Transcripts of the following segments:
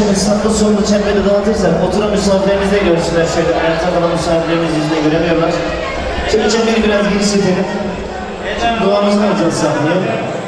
Şimdi sağlı sollu çemberi dağıtırsak oturan misafirlerimiz de görsünler şöyle ayakta kalan misafirlerimiz yüzünü göremiyorlar. Şimdi çemberi biraz geri çekelim. Duamızı alacağız sahneye.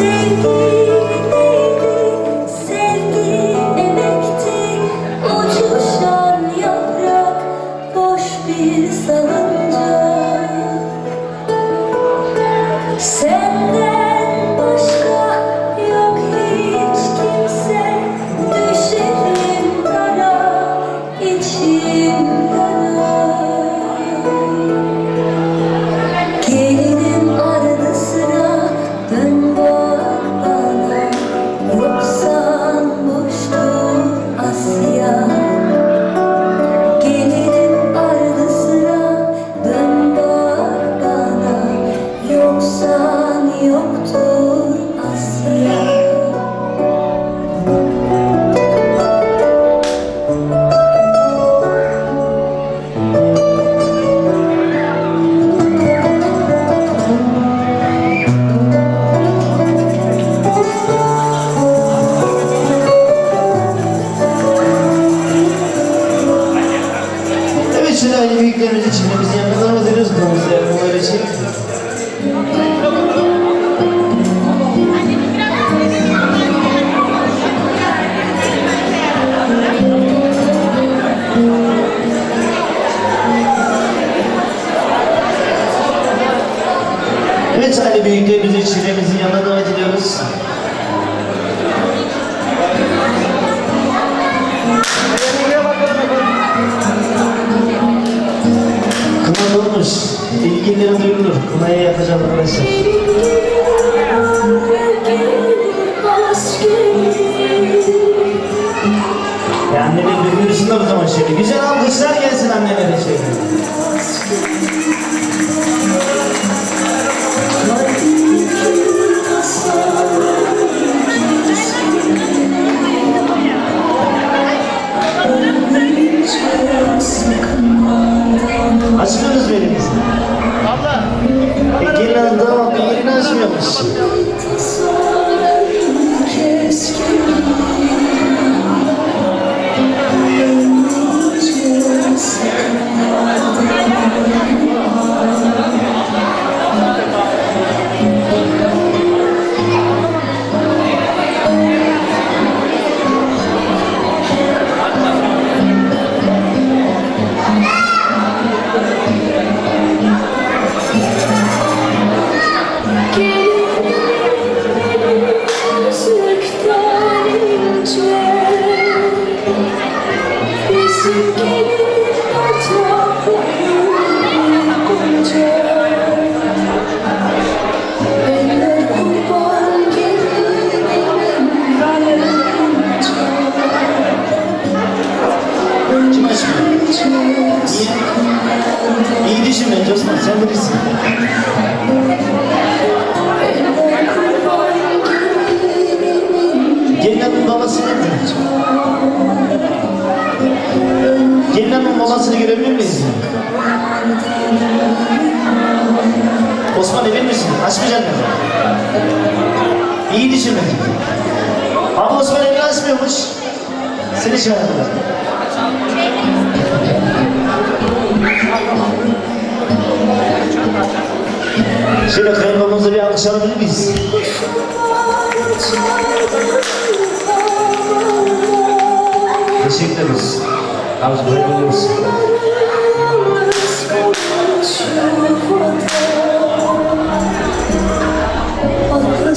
You. Aynı büyüklerimiz için de biz yanına devam ediyoruz. Konumuzda yapmalar için. Ya annenin duyursunlar o zaman şimdi. Güzel alkışlar gelsin annelere şimdi. E, gelin hanım damat İyi düşün bence Osman sen bilirsin. Hanımın babası nerede? Gelin hanımın babasını görebilir miyiz? Osman emin misin? Açmayacaksın mı? İyi düşün bence. Ama Osman evini açmıyormuş. Seni çağırdılar. Şöyle kayınbabamıza bir alkış alabilir miyiz? Teşekkür ederiz. aos banhos. Sua vontade, outra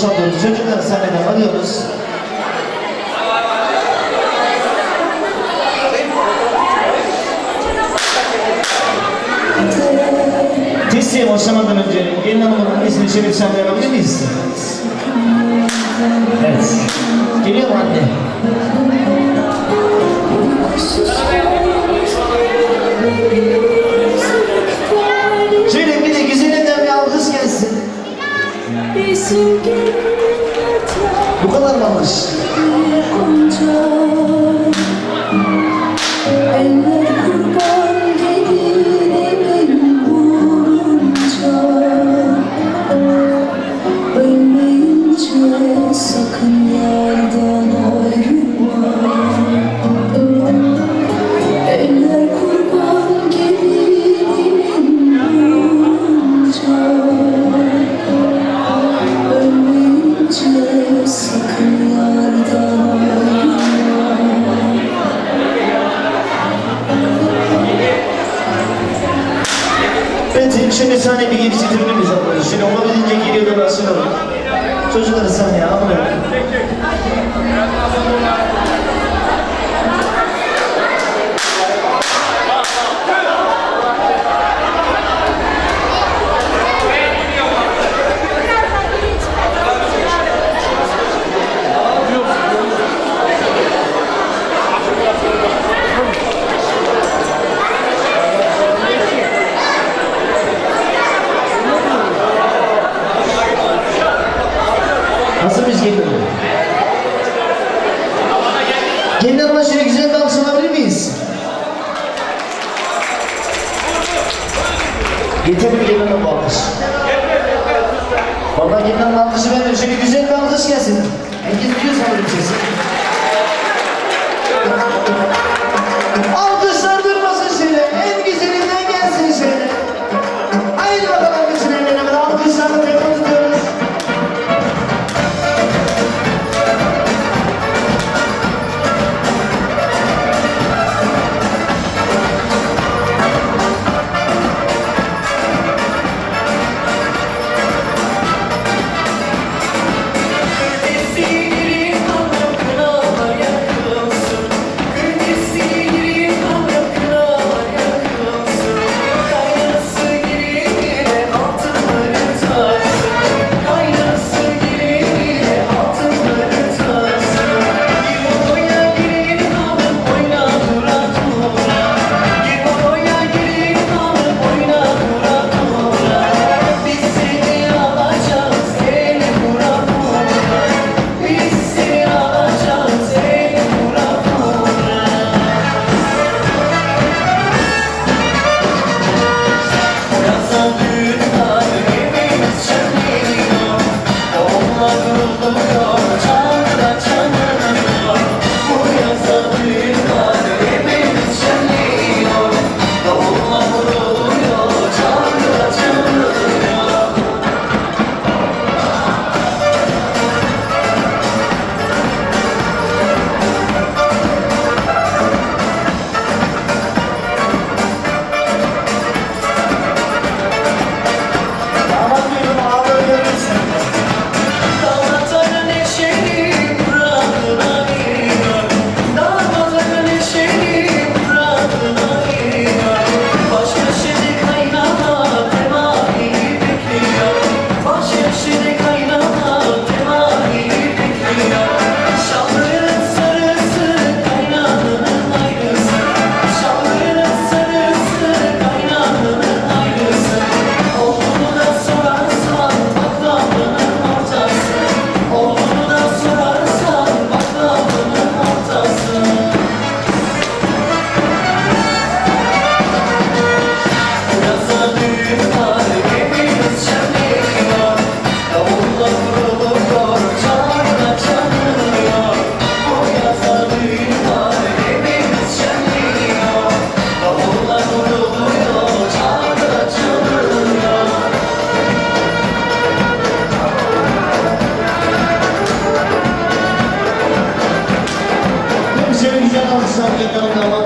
boşaltıyoruz. Çocukları sahneden alıyoruz. Testiye başlamadan önce gelin hanımın annesini bir sahneye alabilir miyiz? Evet. Geliyor mu anne? Şöyle bir Bu kadar mı anlaşıldı? birbirine bakış. Oradan giden alkışı verin. Şöyle güzel bir alkış gelsin. Herkes biliyor sanırım sesi. Александре Карнавал.